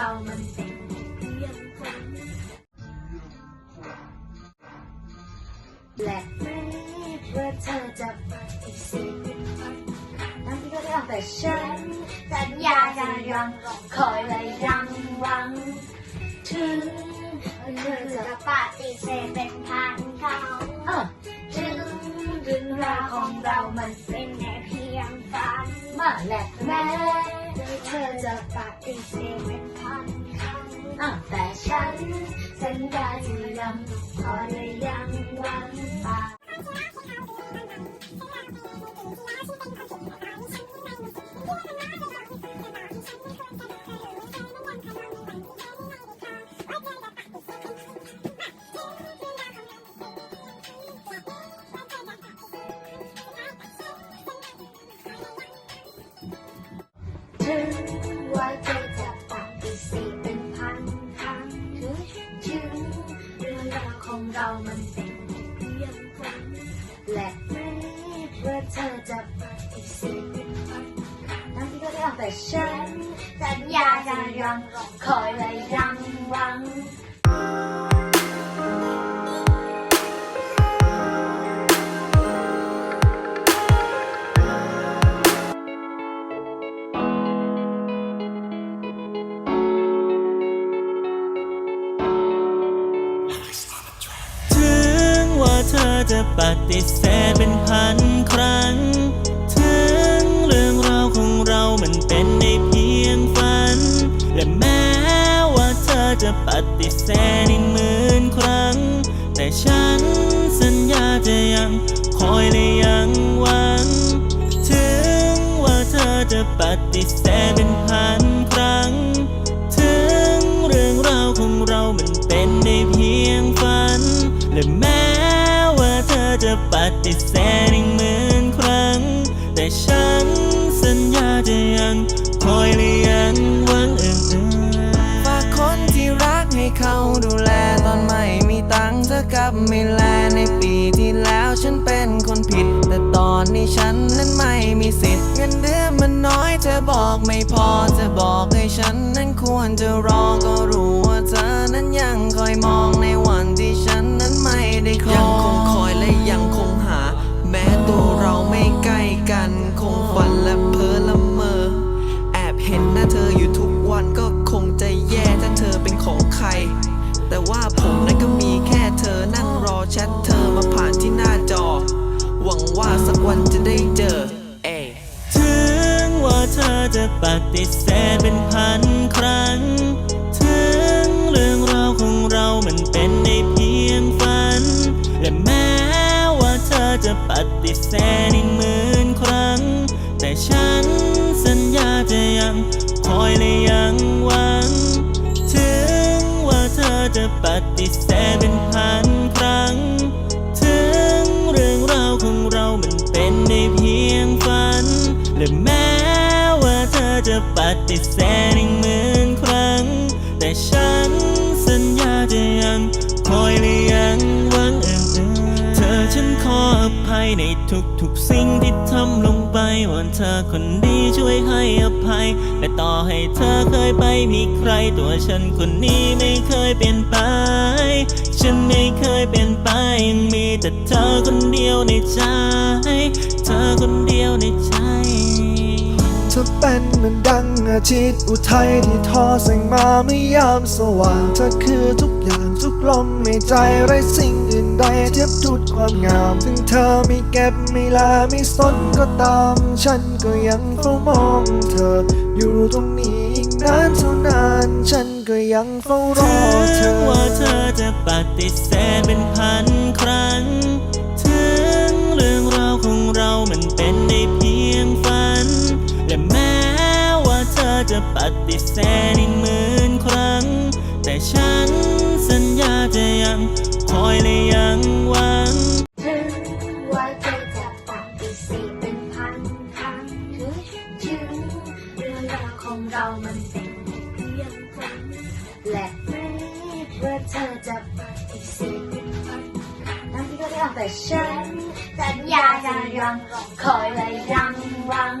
เรามันเป็นยังคงและแม้ว่าเธอจะปฏิเสธเป็นพันก็ได้ออกแต่ฉันสัญญาจะยังคอยและยังหวังถึง เธอจะปฏิเสธเป็นพันครั้งอะแต่ฉันสัญญาจะยังพอยและยังหวังปาวของเรามันเป็นเพียงฝันและแม้ว่าเธอจะปฏิเสธนพันที่ก็ได้แต่ฉันสัญญาจะยังคอยและยังหวัง จะปฏิเสธเป็นพันครั้ง ถึงเรื่องราวของเรามันเป็นได้เพียงฝัน และแม้ว่าเธอจะปฏิเสธอีกหมื่นครั้ง แต่ฉันสัญญาจะยังคอยและยังหวัง ถึงว่าเธอจะปฏิเสธเป็นพันครั้ง ถึงเรื่องราวของเรามันเป็นได้เพียงฝัน และแม้ ปฏิเสธอีกหมื่นครั้ง แต่ฉันสัญญาจะยังคอยและยังหวังเอื่นๆฝากคนที่รักให้เขาดูแลตอนไม่มีตังค์เธอกลับไม่แลในปีที่แล้วฉันเป็นคนผิด แต่ตอนนี้ฉันนั้นไม่มีสิทธิ์เงินเดือนมันน้อยเธอบอกไม่พอเธอบอกให้ฉันนั้นควรจะรอก็ังคอยและยังหวัง ถึงว่าเธอจะปฏิเสธเป็นพันครั้ง ถึงเรื่องราวของเรามันเป็นได้เพียงฝัน และแม้ว่าเธอจะปฏิเสธอีกหมื่นครั้ง แต่ฉันสัญญาจะยังคอยและยังหวังเอื่นๆเธอฉันขออภัยในทุกๆสิ่งที่ทำลง ไปวันเธอคนดีช่วยให้อภัยและต่อให้เธอเคยไปมีใคร ตัวฉันคนนี้ไม่เคยเปลี่ยนไป ฉันไม่เคยเปลี่ยนไปยังมีแต่เธอคนเดียวในใจ เธอคนเดียวในใจเธอเป็นเหมือนดังอาทิตย์อุทัยที่ทอแสงมาไม่ยามสว่างเธอคือทุกอย่างทุกลมไม่ใจไรสิ่งอื่น ใดเทียบทุดความงาม ถึงเธอไม่เก็บไม่ลาไม่สนก็ตาม ฉันก็ยังเฝ้ามองเธอ อยู่ตรงนี้อีกนานเท่านาน ฉันก็ยังเฝ้ารอเธถึงอว่าเธอจะปฏิเสธเป็นพันครั้ง ถึงเรื่องราวของเรามันเป็นได้เพียงฝัน และแม้ว่าเธอจะปฏิเสธ และแม้ว่าเธอจะปฏิเสธทั้งที่ก็ได้ออกแต่ฉันสัญญาจะยังคอยและยังหวัง